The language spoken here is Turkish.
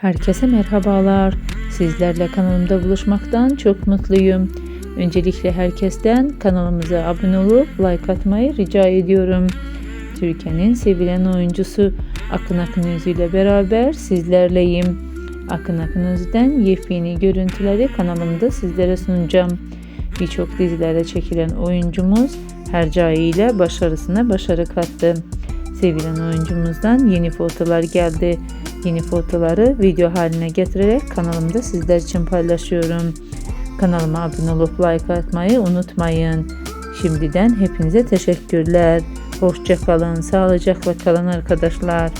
Herkese merhabalar. Sizlerle kanalımda buluşmaktan çok mutluyum. Öncelikle herkesten kanalımıza abone olup like atmayı rica ediyorum. Türkiye'nin sevilen oyuncusu Akın Akın Özü ile beraber sizlerleyim. Akın Akın Özü'den yepyeni görüntüleri kanalımda sizlere sunacağım. Birçok dizilere çekilen oyuncumuz Hercai ile başarısına başarı kattı. Sevilen oyuncumuzdan yeni fotolar geldi. Yeni fotoları video haline getirerek kanalımda sizler için paylaşıyorum. Kanalıma abone olup like atmayı unutmayın. Şimdiden hepinize teşekkürler. Hoşça kalın, sağlıcakla kalın arkadaşlar.